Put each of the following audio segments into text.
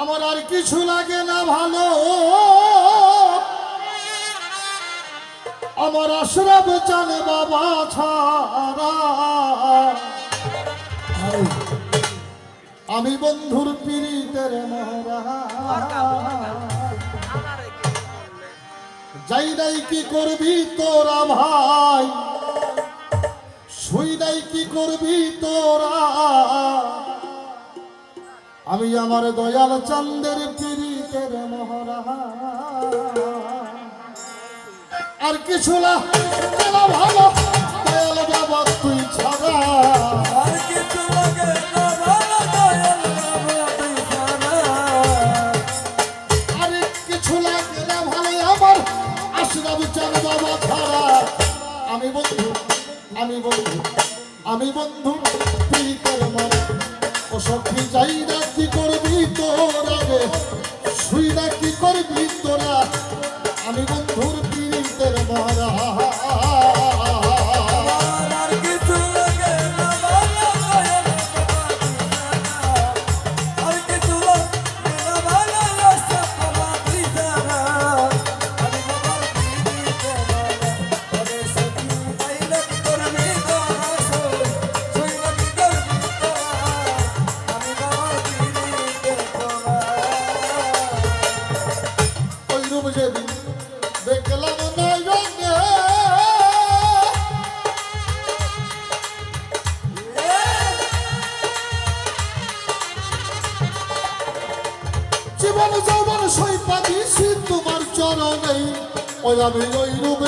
আমার আর কিছু লাগে না ভালো। আমার আশরাফ চান বাবা ছাড়া। আমি বন্ধুর পীড়িতের যাই নাই কি করবি তোরা ভাই? শুই নাই কি করবি তোরা? আমি আমার দয়াল চন্দের পীড়িতের মহরা আর কিছু না ভালো। ওই আমি ওই রূপ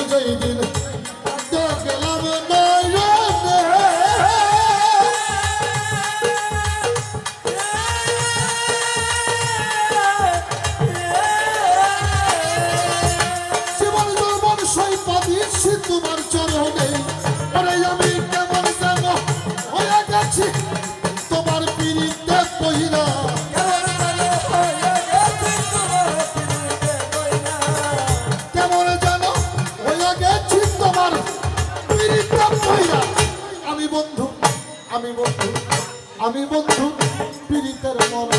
আমি বন্ধু আমি বন্ধু, পীড়িতের মন।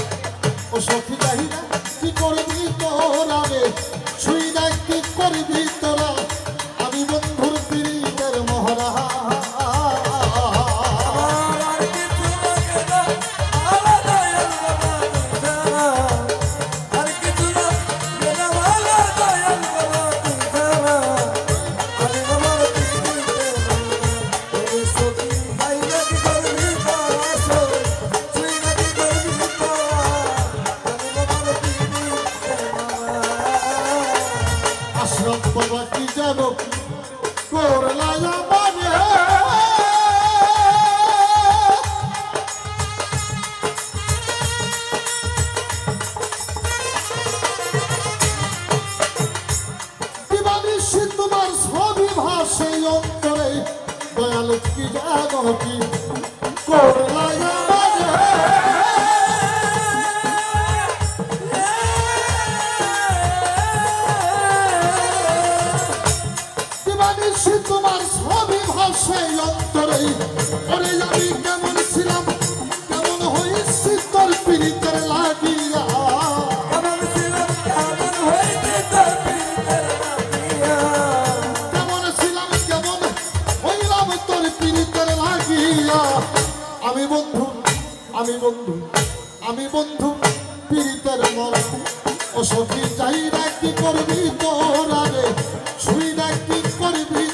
ও সখী চাহিদা কি করবি তোরা রে না কি করবি তোরা? আমি বন্ধুর পীড়িতের মহরা কি করলাই তোমার ছবি ভাষে অন্তরে আমি আমি বন্ধু আমি বন্ধু আমি বন্ধু, পীড়িতের মন। ও সখী চাই না করবি তোরা রে শুই না করবি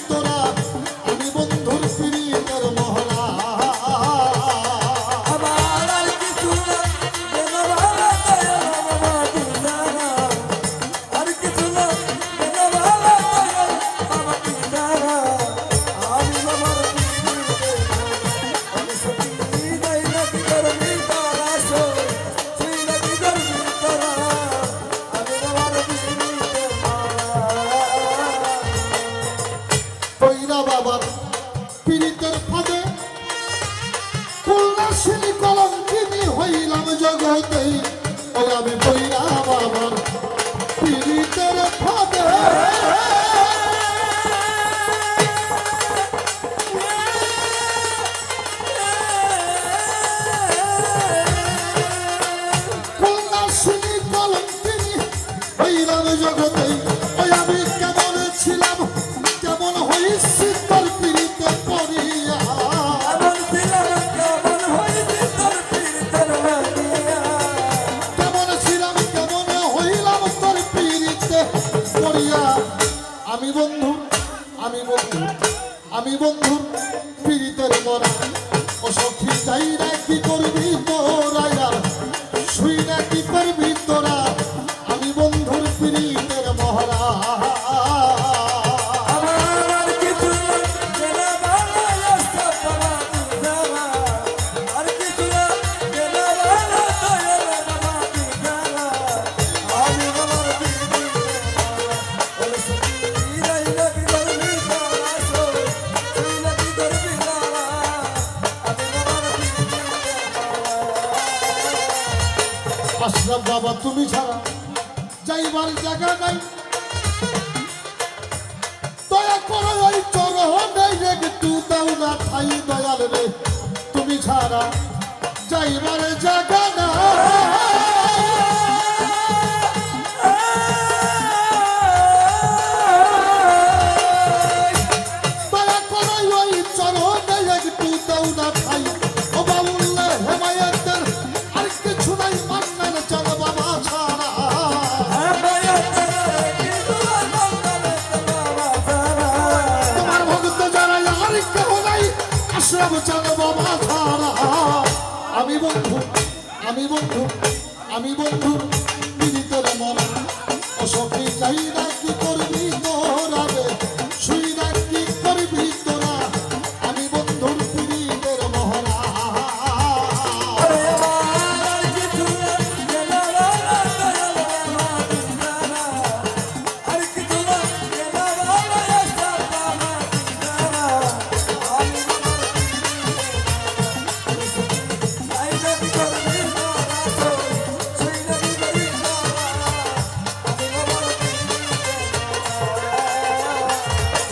আমি বন্ধু, পীড়িতের মরা। ও সখী চাই না কি করবি তোরা শুই না কি করবি তোরা আশরাফ বাবা, তুমি ছাড়া যাইবার জায়গা নাই। দয়া করো ওই রে একটু দাও না ঠাই দয়াল রে। তুমি ছাড়া যাইবার জায়গা না আশ্রম চাল মাথারা আমি বন্ধু আমি বন্ধু আমি বন্ধু পীড়িতের মন অসফি না